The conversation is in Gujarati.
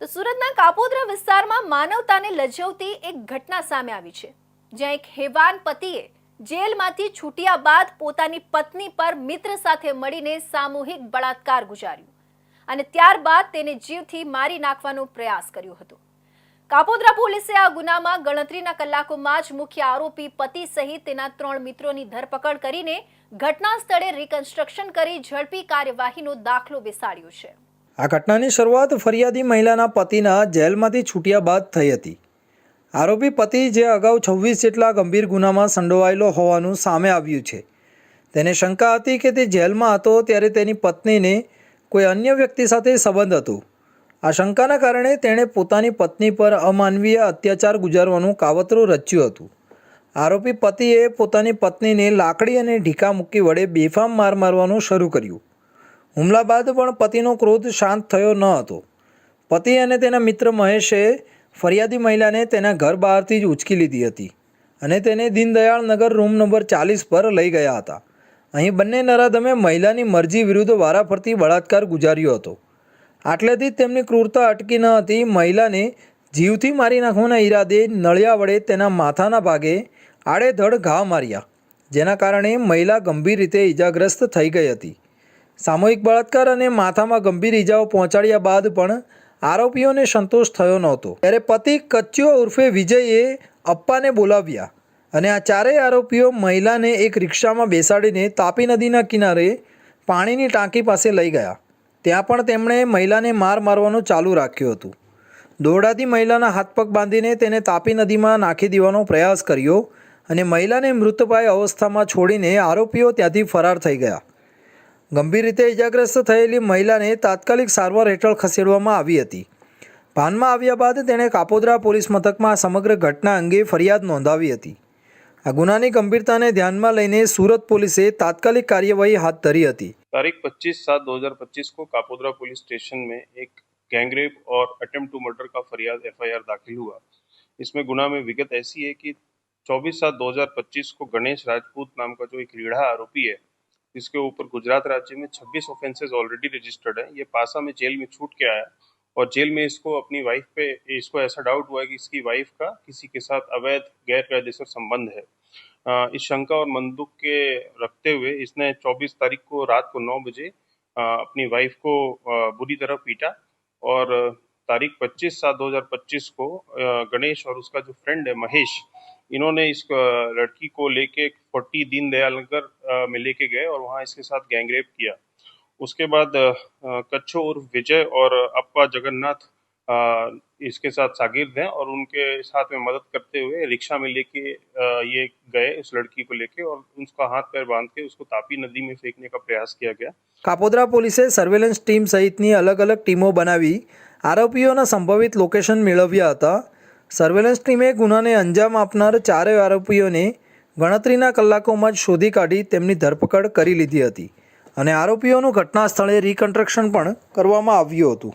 તો સુરતના કાપોદ્રા વિસ્તારમાં માનવતાને લજવતી એક ઘટના સામે આવી છે, જ્યાં એક હેવાન પતિએ જેલમાંથી છૂટ્યા બાદ પોતાની પત્ની પર મિત્ર સાથે મળીને સામૂહિક બળાત્કાર ગુજાર્યો અને ત્યારબાદ તેને જીવથી મારી નાખવાનો પ્રયાસ કર્યો હતો. કાપોદ્રા પોલીસે આ ગુનામાં ગણતરીના કલાકોમાં જ મુખ્ય આરોપી, પતિ સહિત તેના ત્રણ મિત્રોની ધરપકડ કરીને ઘટના સ્થળે રિકન્સ્ટ્રક્શન કરી ઝડપી કાર્યવાહીનો દાખલો બેસાડ્યો છે. આ ઘટનાની શરૂઆત ફરિયાદી મહિલાના પતિના જેલમાંથી છૂટ્યા બાદ થઈ હતી. આરોપી પતિ જે અગાઉ છવ્વીસ જેટલા ગંભીર ગુનામાં સંડોવાયેલો હોવાનું સામે આવ્યું છે. તેને શંકા હતી કે તે જેલમાં હતો ત્યારે તેની પત્નીને કોઈ અન્ય વ્યક્તિ સાથે સંબંધ હતો. આ શંકાના કારણે તેણે પોતાની પત્ની પર અમાનવીય અત્યાચાર ગુજારવાનું કાવતરું રચ્યું હતું. આરોપી પતિએ પોતાની પત્નીને લાકડી અને ઢીકા મૂકી વડે બેફામ માર મારવાનું શરૂ કર્યું. હુમલા બાદ પણ પતિનો ક્રોધ શાંત થયો ન હતો. પતિ અને તેના મિત્ર મહેશે ફરિયાદી મહિલાને તેના ઘર બહારથી જ ઉચકી લીધી હતી અને તેને દીનદયાળ નગર રૂમ નંબર ચાલીસ પર લઈ ગયા હતા. અહીં બંને નરાધમે મહિલાની મરજી વિરુદ્ધ વારાફરતી બળાત્કાર ગુજાર્યો હતો. આટલેથી જ તેમની ક્રૂરતા અટકી ન હતી. મહિલાને જીવથી મારી નાખવાના ઈરાદે નળિયા વડે તેના માથાના ભાગે આડેધડ ઘા માર્યા, જેના કારણે મહિલા ગંભીર રીતે ઈજાગ્રસ્ત થઈ ગઈ હતી. સામૂહિક બળાત્કાર અને માથામાં ગંભીર ઈજાઓ પહોંચાડ્યા બાદ પણ આરોપીઓને સંતોષ થયો નહોતો. ત્યારે પતિ કચ્યો ઉર્ફે વિજયે અપ્પાને બોલાવ્યા અને આ ચારેય આરોપીઓ મહિલાને એક રિક્ષામાં બેસાડીને તાપી નદીના કિનારે પાણીની ટાંકી પાસે લઈ ગયા. ત્યાં પણ તેમણે મહિલાને માર મારવાનું ચાલુ રાખ્યું હતું. દોરડાથી મહિલાના હાથ પગ બાંધીને તેને તાપી નદીમાં નાખી દેવાનો પ્રયાસ કર્યો અને મહિલાને મૃતપાય અવસ્થામાં છોડીને આરોપીઓ ત્યાંથી ફરાર થઈ ગયા. ગંભીર રીતે ઇજાગ્રસ્ત થયેલી મહિલાને તાત્કાલિક સારવાર હેઠળ ખસેડવામાં આવી હતી ભાનમાં આવ્યા બાદ તેણે કાપોદ્રા પોલીસ મથકમાં આ સમગ્ર ઘટના અંગે ફરિયાદ નોંધાવી હતી આ ગુનાની ગંભીરતાને ધ્યાનમાં લઈને સુરત પોલીસે તાત્કાલિક કાર્યવાહી હાથ ધરી હતી तारीख 25 सात 2025 को कापोद्रा पुलिस स्टेशन में एक गैंगरेप और अटेम्प्ट टू मर्डर का फरियाद एफआईआर दाखिल हुआ इसमें गुना में विगत ऐसी है कि 24 सात 2025 को गणेश राजपूत नाम का जो एक रीढ़ा आरोपी है जिसके ऊपर गुजरात राज्य में 26 ऑफेंसेस ऑलरेडी रजिस्टर्ड है। ये पासा में जेल में छूट के आया और जेल में इसको अपनी वाइफ पे, इसको ऐसा डाउट हुआ है कि इसकी वाइफ का किसी के साथ अवैध गैर कायदेसर संबंध है। इस शंका और मंदुक के रखते हुए इसने 24 तारीख को रात को 9 बजे अपनी वाइफ को बुरी तरह पीटा और तारीख 25 सात 2025 को गणेश और उसका जो फ्रेंड है महेश इन्होंने इस अ, लड़की को लेके फोर्टी दीन दयाल नगर अ, में लेके गए और वहाँ इसके साथ गैंगरेप किया उसके बाद अ, कच्छो उर्फ विजय और अप्पा जगन्नाथ अ, इसके साथ शागिर्द हैं और उनके साथ में मदद करते हुए रिक्शा में लेके अ, ये गए उस लड़की को लेके और उसका हाथ पैर बांध के उसको तापी नदी में फेंकने का प्रयास किया गया કાપોદ્રા પોલીસે સર્વેલન્સ ટીમ સહિતની અલગ અલગ ટીમો બનાવી આરોપીઓના સંભવિત લોકેશન મેળવ્યા હતા સર્વેલન્સ ટીમે ગુનાને અંજામ આપનાર ચારેય આરોપીઓને ગણતરીના કલાકોમાં જ શોધી કાઢી તેમની ધરપકડ કરી લીધી હતી. અને આરોપીઓનું ઘટના સ્થળે રિકન્સ્ટ્રક્શન પણ કરવામાં આવ્યું હતું.